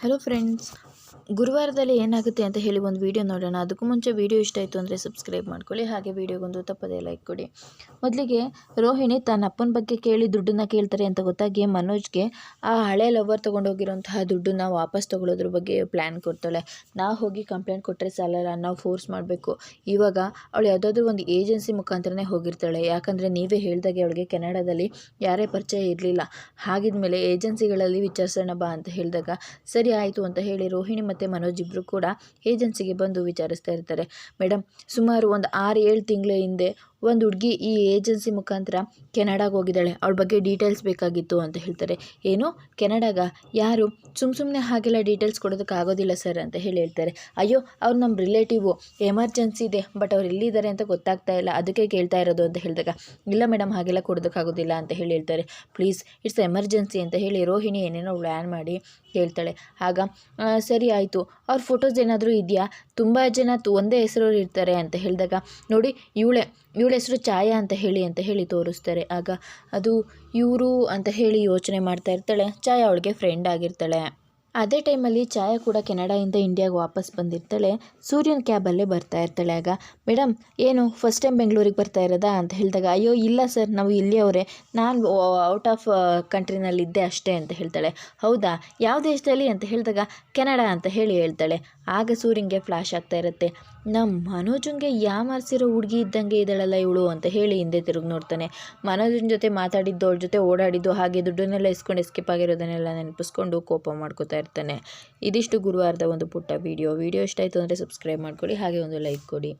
Hello friends ಗುರುವಾರದಲ್ಲಿ ಏನಾಗುತ್ತೆ ಅಂತ ಹೇಳಿ ಒಂದು ವೀಡಿಯೋ ನೋಡೋಣ. ಅದಕ್ಕೂ ಮುಂಚೆ ವಿಡಿಯೋ ಇಷ್ಟ ಆಯಿತು ಅಂದರೆ ಸಬ್ಸ್ಕ್ರೈಬ್ ಮಾಡ್ಕೊಳ್ಳಿ. ಹಾಗೆ ವಿಡಿಯೋಗೊಂದು ತಪ್ಪದೇ ಲೈಕ್ ಕೊಡಿ. ಮೊದಲಿಗೆ ರೋಹಿಣಿ ತನ್ನ ಅಪ್ಪನ ಬಗ್ಗೆ ಕೇಳಿ ದುಡ್ಡನ್ನ ಕೇಳ್ತಾರೆ ಅಂತ ಗೊತ್ತಾಗಿ ಮನೋಜ್ಗೆ ಆ ಹಳೆ ಲವರ್ ತೊಗೊಂಡೋಗಿರೋಂತಹ ದುಡ್ಡನ್ನ ವಾಪಸ್ ತೊಗೊಳೋದ್ರ ಬಗ್ಗೆ ಪ್ಲ್ಯಾನ್ ಕೊಡ್ತಾಳೆ. ನಾ ಹೋಗಿ ಕಂಪ್ಲೇಂಟ್ ಕೊಟ್ಟರೆ ಸಾಲಲ್ಲ, ನಾವು ಫೋರ್ಸ್ ಮಾಡಬೇಕು. ಇವಾಗ ಅವಳು ಯಾವುದಾದ್ರೂ ಒಂದು ಏಜೆನ್ಸಿ ಮುಖಾಂತರನೇ ಹೋಗಿರ್ತಾಳೆ. ಯಾಕಂದರೆ ನೀವೇ ಹೇಳ್ದಾಗೆ ಅವಳಿಗೆ ಕೆನಡಾದಲ್ಲಿ ಯಾರೇ ಪರಿಚಯ ಇರಲಿಲ್ಲ. ಹಾಗಿದ್ಮೇಲೆ ಏಜೆನ್ಸಿಗಳಲ್ಲಿ ವಿಚಾರಿಸೋಣ ಬಾ ಅಂತ ಹೇಳಿದಾಗ, ಸರಿ ಆಯಿತು ಅಂತ ಹೇಳಿ ರೋಹಿಣಿ ಮತ್ತು ಮನೋಜ್ ಇಬ್ಬರು ಕೂಡ ಏಜೆನ್ಸಿಗೆ ಬಂದು ವಿಚಾರಿಸ್ತಾ ಇರ್ತಾರೆ. ಮೇಡಮ್ ಸುಮಾರು ಒಂದು ಆರು ಏಳು ತಿಂಗಳ ಹಿಂದೆ ಒಂದು ಹುಡುಗಿ ಈ ಏಜೆನ್ಸಿ ಮುಖಾಂತರ ಕೆನಡಾಗೆ ಹೋಗಿದ್ದಾಳೆ. ಅವಳ ಬಗ್ಗೆ ಡೀಟೇಲ್ಸ್ ಬೇಕಾಗಿತ್ತು ಅಂತ ಹೇಳ್ತಾರೆ. ಏನು? ಕೆನಡಾಗ? ಯಾರು? ಸುಮ್ಮ ಸುಮ್ಮನೆ ಹಾಗೆಲ್ಲ ಡೀಟೇಲ್ಸ್ ಕೊಡೋದಕ್ಕೆ ಆಗೋದಿಲ್ಲ ಸರ್ ಅಂತ ಹೇಳಿ ಹೇಳ್ತಾರೆ. ಅಯ್ಯೋ, ಅವ್ರು ನಮ್ಮ ರಿಲೇಟಿವು ಎಮರ್ಜೆನ್ಸಿ ಇದೆ, ಬಟ್ ಅವ್ರು ಎಲ್ಲಿದ್ದಾರೆ ಅಂತ ಗೊತ್ತಾಗ್ತಾ ಇಲ್ಲ. ಅದಕ್ಕೆ ಕೇಳ್ತಾ ಇರೋದು ಅಂತ ಹೇಳಿದಾಗ, ಇಲ್ಲ ಮೇಡಮ್ ಹಾಗೆಲ್ಲ ಕೊಡೋದಕ್ಕಾಗೋದಿಲ್ಲ ಅಂತ ಹೇಳಿ ಹೇಳ್ತಾರೆ. ಪ್ಲೀಸ್, ಇಟ್ಸ್ ಎಮರ್ಜೆನ್ಸಿ ಅಂತ ಹೇಳಿ ರೋಹಿಣಿ ಏನೇನೋ ಪ್ಲ್ಯಾನ್ ಮಾಡಿ ಹೇಳ್ತಾಳೆ. ಆಗ ಸರಿ ಆಯಿತು. ಅವ್ರ ಫೋಟೋಸ್ ಏನಾದರೂ ಇದೆಯಾ? ತುಂಬ ಜನ ಒಂದೇ ಹೆಸರು ಇರ್ತಾರೆ ಅಂತ ಹೇಳಿದಾಗ, ನೋಡಿ, ಇವಳೆ, ಇವಳ ಹೆಸರು ಛಾಯಾ ಅಂತ ಹೇಳಿ ಅಂತ ಹೇಳಿ ತೋರಿಸ್ತಾರೆ. ಆಗ ಅದು ಇವರು ಅಂತ ಹೇಳಿ ಯೋಚನೆ ಮಾಡ್ತಾ ಇರ್ತಾಳೆ. ಛಾಯಾ ಅವಳಿಗೆ ಫ್ರೆಂಡ್ ಆಗಿರ್ತಾಳೆ. ಅದೇ ಟೈಮಲ್ಲಿ ಛಾಯಾ ಕೂಡ ಕೆನಡಾಯಿಂದ ಇಂಡಿಯಾಗೆ ವಾಪಸ್ ಬಂದಿರ್ತಾಳೆ. ಸೂರ್ಯನ ಕ್ಯಾಬಲ್ಲೇ ಬರ್ತಾ ಇರ್ತಾಳೆ. ಆಗ ಮೇಡಮ್ ಏನು, ಫಸ್ಟ್ ಟೈಮ್ ಬೆಂಗಳೂರಿಗೆ ಬರ್ತಾ ಇರೋದಾ? ಅಂತ ಹೇಳಿದಾಗ, ಅಯ್ಯೋ, ಇಲ್ಲ ಸರ್, ನಾವು ಇಲ್ಲಿಯವರೇ. ನಾನು ಔಟ್ ಆಫ್ ಕಂಟ್ರಿನಲ್ಲಿದ್ದೆ ಅಷ್ಟೇ, ಅಂತ ಹೇಳ್ತಾಳೆ. ಹೌದಾ? ಯಾವ ದೇಶದಲ್ಲಿ? ಅಂತ ಹೇಳಿದಾಗ, ಕೆನಡಾ, ಅಂತ ಹೇಳಿ ಹೇಳ್ತಾಳೆ. ಆಗ ಸೂರ್ಯನಿಗೆ ಫ್ಲಾಶ್ ಆಗ್ತಾ ಇರುತ್ತೆ. ನಮ್ಮ ಮನೋಜನ್ಗೆ ಮರ್ಸಿರೋ ಹುಡುಗಿ ಇದ್ದಂಗೆ ಇದ್ದಾಳಲ್ಲ ಇವಳು, ಅಂತ ಹೇಳಿ ಹಿಂದೆ ತಿರುಗಿ ನೋಡ್ತಾನೆ. ಮನೋಜನ್ ಜೊತೆ ಮಾತಾಡಿದ್ದು ಅವ್ರ ಜೊತೆ ಓಡಾಡಿದ್ದು, ಹಾಗೆ ದುಡ್ಡನ್ನೆಲ್ಲ ಇಸ್ಕೊಂಡು ಎಸ್ಕೇಪ್ ಆಗಿರೋದನ್ನೆಲ್ಲ ನೆನಪಿಸ್ಕೊಂಡು ಕೋಪ ಮಾಡ್ಕೋತಾ ಇರ್ತಾನೆ ಇದಿಷ್ಟು ಗುರುವಾರದ ಒಂದು ಪುಟ್ಟ ವಿಡಿಯೋ ವಿಡಿಯೋ ಇಷ್ಟ ಆಯಿತು ಅಂದರೆ ಸಬ್ಸ್ಕ್ರೈಬ್ ಮಾಡ್ಕೊಳ್ಳಿ ಹಾಗೆ ಒಂದು ಲೈಕ್ ಕೊಡಿ.